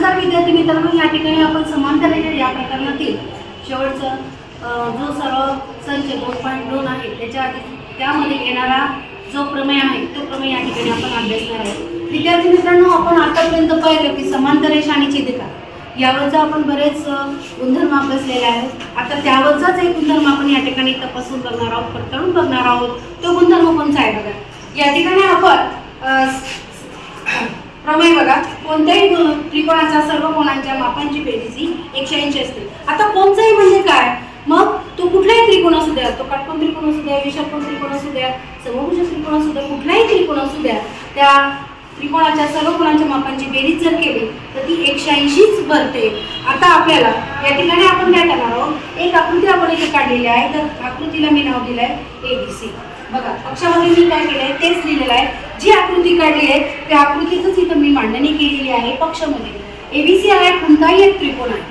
नमस्कार विद्यार्थी मित्रांनो या ठिकाणी आपण समांतर या प्रकरणातील शेवटचं जो सर्व संच दोन पॉईंट दोन आहे त्याच्या आधी त्यामध्ये येणारा जो प्रमेय आहे तो प्रमेय या ठिकाणी आपण अभ्यासणार आहे विद्यार्थी मित्रांनो आपण आतापर्यंत पाहिलं की समांतर आणि छेदिका. यावरचा आपण बरेच गुणधर्म अभ्यासलेले आहेत. आता त्यावरचाच एक गुणधर्म आपण या ठिकाणी तपासून बघणार आहोत पडताळून बघणार आहोत. तो गुणधर्म कोणता आहे बघा. या ठिकाणी आपण प्रमेय बघा कोणत्याही त्रिकोणाचा त्रिकोणाच्या सर्व कोणांच्या मापांची बेरीज ही एकशे ऐंशी असते. आता कोणताही म्हणजे काय? मग तो कुठलाही त्रिकोण असू द्या तो काटकोण त्रिकोण असू द्या विषमकोण त्रिकोण असू द्या समभुज त्रिकोण असू द्या कुठलाही त्रिकोण असू द्या त्या त्रिकोणाच्या सर्व कोणाच्या मापांची बेरीज जर केली तर ती एकशे ऐंशीच भरते. आता आपल्याला या ठिकाणी आपण काय करणार आहोत? एक आकृती आपण इथे काढलेली आहे तर आकृतीला मी नाव दिलं आहे एबीसी बघा पक्षामध्ये मी काय केलंय तेच लिहिलेलं आहे. जी आकृती काढली आहे त्या आकृतीच इथं मी मांडणी केलेली आहे पक्षामध्ये. एबीसी आहे कोणताही एक त्रिकोण आहे.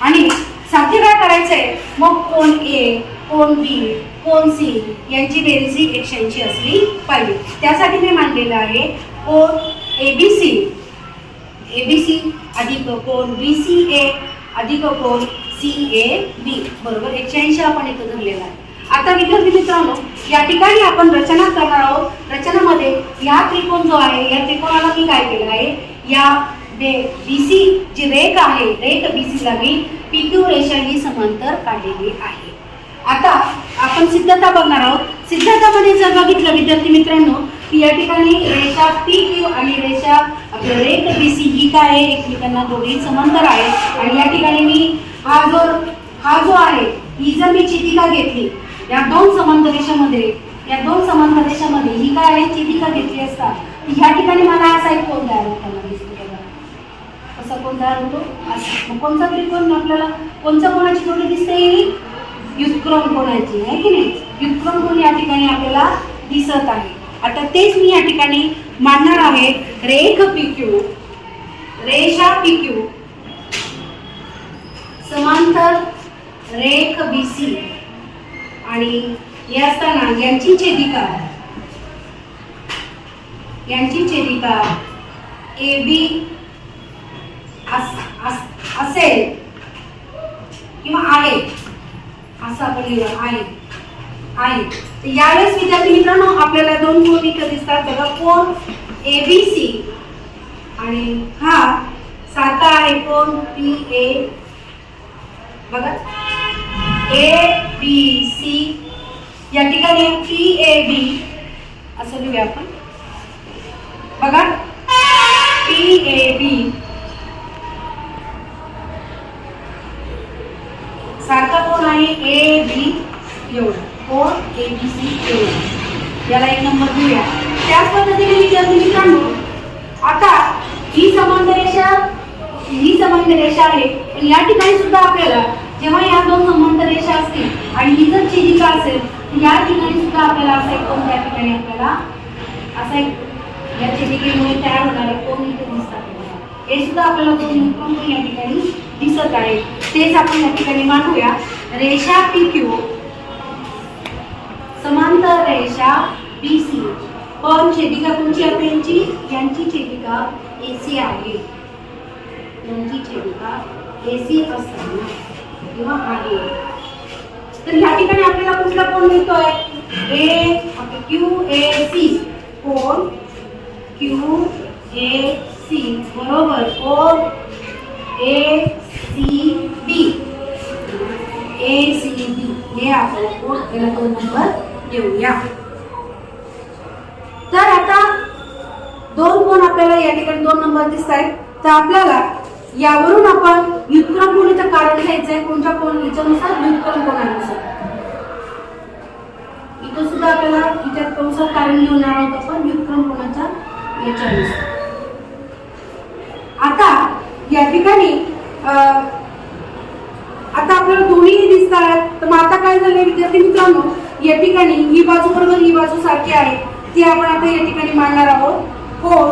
आणि साध्य काय करायचंय? मग कोण ए कोण बी कोण सी यांची बेरीजी ही एकशे ऐंशी असली पाहिजे. त्यासाठी मी मांडलेलं आहे कोण A B C A B C अधिक कोण बी सी ए अधिक कोण सी ए बी बरोबर एकशे ऐंशी आपण इथं धरलेला आहे. आता विद्यार्थी मित्रांनो या ठिकाणी आपण रचना करणार आहोत. रचनामध्ये या त्रिकोण जो आहे या त्रिकोणाला मी काय केलं आहे? या बी सी जी रेख आहे रेख बी सीला मी पी क्यू रेषा ही समांतर काढलेली आहे. आता आपण सिद्धता बघणार आहोत. सिद्धतामध्ये जर बघितलं विद्यार्थी मित्रांनो की या ठिकाणी रेषा पी क्यू आणि रेषा आपलं रेख बी सी ही काय आहे? एकमेकांना दोघी समांतर आहे. आणि या ठिकाणी मी हा जो हा जो आहे ही जर मी चितिका घेतली या दोन समान प्रदेशामध्ये या दोन समान प्रदेशामध्ये ही काय आहे? चितिका घेतली असता? ह्या ठिकाणी मला असा एक कोण तयार होताना दिसतो बघा कसा कोण तयार होतो? कोणता मग कोणता आपल्याला कोणत्या कोणाची जोडी दिसते? युक्रम कोणाची आहे की नाही? युक्रम कोण या ठिकाणी आपल्याला दिसत आहे. आता तेच मी या ठिकाणी मांडणार आहे. रेख पिक्यू रेषा पिक्यू समांतर रेख बीसी आणि हे असताना यांची छेदिका यांची छेदिका ए बी असेल किंवा आहे. असं आपण लिहिलं आहे. आहे. तर यावेळेस विद्यार्थी मित्रांनो आपल्याला दोन कोण इथं दिसतात. बघा कोण? A B C. आणि हा सारखा आहे कोण? P A. बघा. ए बी सी या ठिकाणी पी ए बी असं लिहूया आपण. बघा. पी ए बी सारखा कोण आहे? ए बी एवढा. कोण? ए बी सी एवढा. याला एक नंबर देऊया त्याच पद्धतीने विद्यार्थी मित्रांनो आता ही समांतर रेषा ही समांतर रेषा आहे. पण या ठिकाणी सुद्धा आपल्याला जेव्हा या दोन समांतर रेषा असतील आणि ही जर छेदिका असेल तर या ठिकाणी सुद्धा आपल्याला असा एक कोण त्या ठिकाणी आपल्याला असा एक या छेदिकेमुळे तयार होणारे कोण इथे दिसतात हे सुद्धा आपल्याला कोण कोण या ठिकाणी दिसत आहे. तेच आपण या ठिकाणी मांडूया रेषा पी क्यू समांतर रेषा बी सी पण छेदिका कोणची आहे यांची यांची छेदिका ए सी आहे. यांची छेदिका ए सी असताना. किंवा आहे. तर ह्या ठिकाणी आपल्याला कुठला कोण मिळतोय? ए क्यू ए सी कोण? क्यू ए सी बरोबर. कोण? A C B A C बी हे आपण कोण? याला दोन नंबर देऊया. तर आता दोन कोण आपल्याला या ठिकाणी दोन नंबर दिसत आहेत तर आपल्याला यावरून आपण व्युत्क्रम कोणीचं कारण घ्यायचंय. कोणत्या कोण? याच्यानुसार व्युत्क्रम कोणानुसार? इथं सुद्धा आपल्याला विचार कंसात कारण लिहिणार आहोत आपण व्युत्क्रम कोणाच्या? याच्यानुसार. आता या ठिकाणी अं, आता आपल्याला दोन्ही दिसतात तर मग आता काय झालंय विद्यार्थी मित्रांनो? या ठिकाणी ही बाजू बरोबर ही बाजू सारखी आहे. ती आपण आता या ठिकाणी मांडणार आहोत. हो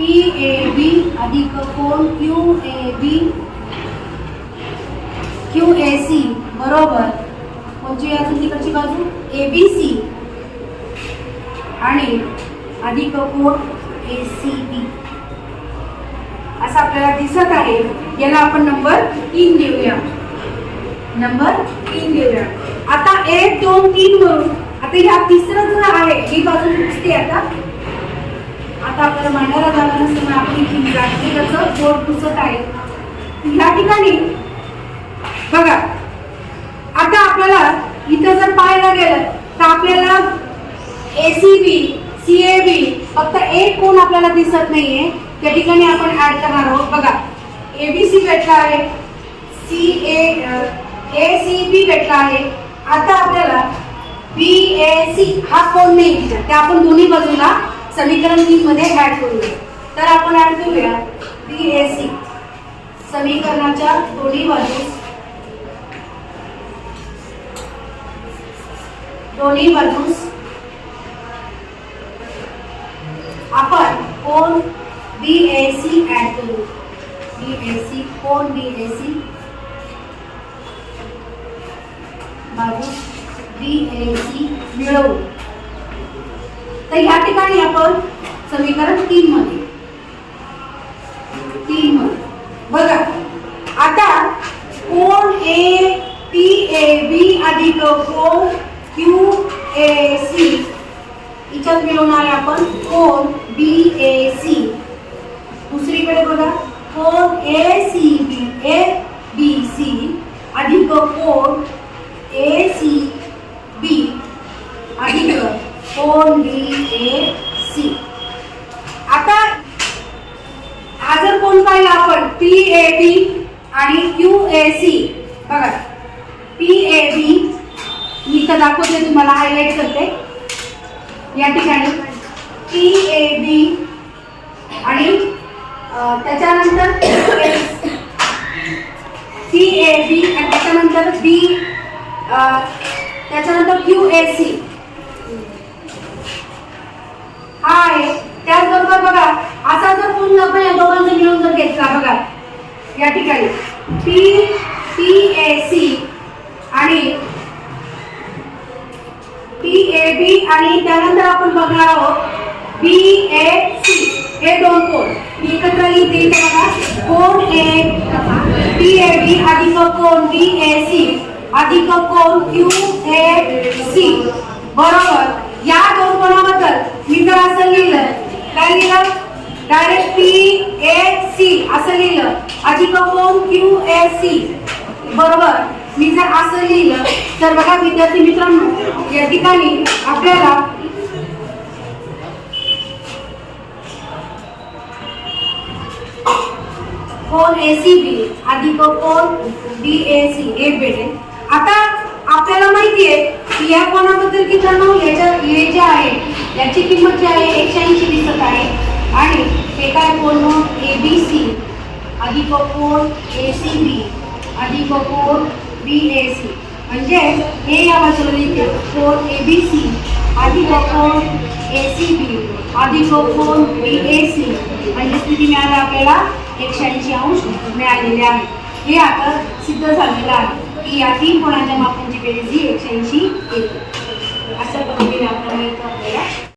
पी ए बी अधिक कोण? Q A B. Q A C. बरोबर. कोणची अजून तिकडची बाजू? A B C. आणि अधिक कोण? A C B. असं आपल्याला दिसत आहे. याला आपण नंबर तीन देऊया. नंबर तीन देऊया. आता एक दोन तीन वरून. आता ह्या तिसरं जो आहे ही बाजू दिसते आता. आता आपल्याला मांडायला जागा नसताना आपण इथे त्याचं बोर्ड पुसत आहे. या ठिकाणी बघा आता आपल्याला इथं जर पाहायला गेलं तर आपल्याला ए C B C A B फक्त एक कोण आपल्याला दिसत नाहीये. त्या ठिकाणी आपण ऍड करणार आहोत. बघा ए बी सी भेटला आहे सी ए ए सी बी भेटला आहे. आता आपल्याला बी ए सी हा कोण नाही दिसत आपण दोन्ही बाजूला समीकरण तीन मध्ये ऍड करूया. तर आपण ऍड करूया बी ए सी समीकरणाच्या दोन्ही बाजूस दोन्ही बाजूस आपण कोण बी ए सी ऍड करू. बी ए सी कोण बी ए सी बाजू बी ए सी मिळवू. तर या ठिकाणी आपण समीकरण तीन मध्ये. तीन मध्ये. बघा. आता कोण ए पी ए बी अधिक कोण क्यू ए सी हिच्यात मिळवणार आपण कोण बी ए सी दुसरीकडे बघा कोण A C B A B C अधिक कोण ए सी बी अधिक कोण बी ए सी आता हा जर कोण पाहिला आपण पी ए बी आणि क्यू ए सी बघा पी ए बी मी इथं दाखवते तुम्हाला हायलाईट करते. या ठिकाणी पी ए बी आणि त्याच्यानंतर सी ए बी आणि त्याच्यानंतर बी त्याच्यानंतर क्यू ए सी हा आहे. त्याचबरोबर बघा असा जर पूर्ण आपण या दोघांचा मिळून जर घेतला बघा या ठिकाणी. पी पी ए सी आणि पी ए बी आणि त्यानंतर आपण बघणार आहोत बी ए सी हे दोन कोण मी एकत्र लिहिते बघा. कोण ए पी ए बी अधिक कोण बी ए सी अधिक कोण क्यू ए सी बरोबर. या दोन कोणाबद्दल? मी तर असं लिहिलं काय लिहिलं? डायरेक्ट पी ए सी असं लिहिलं. अधिक कोण क्यू ए सी बरोबर? मी जर असं लिहिलं तर बघा विद्यार्थी मित्रांनो या ठिकाणी आपल्याला कोण ए सी बी अधिक कोण बी ए सी हे भेटेल. आता आपल्याला माहिती आहे की या कोणाबद्दल मित्रांनो याच्या हे जे आहे याची किंमत जी आहे एकशे ऐंशी दिसत आहे. आणि हे काय कोण ए बी सी अधिक कोण ए सी बी अधिक कोण बी ए सी म्हणजे हे या बाजूला लिहिते. कोण ए बी सी अधिक कोण ए सी बी अधिक कोण बी ए सी म्हणजे स्थिती मिळाली आपल्याला एकशे ऐंशी अंश मिळालेले आहे. हे आता सिद्ध झालेलं आहे. की या तीन कोणाच्या मापांची बेरीज ही एकशे ऐंशी येते अशा पद्धतीने आपल्याला आपल्याला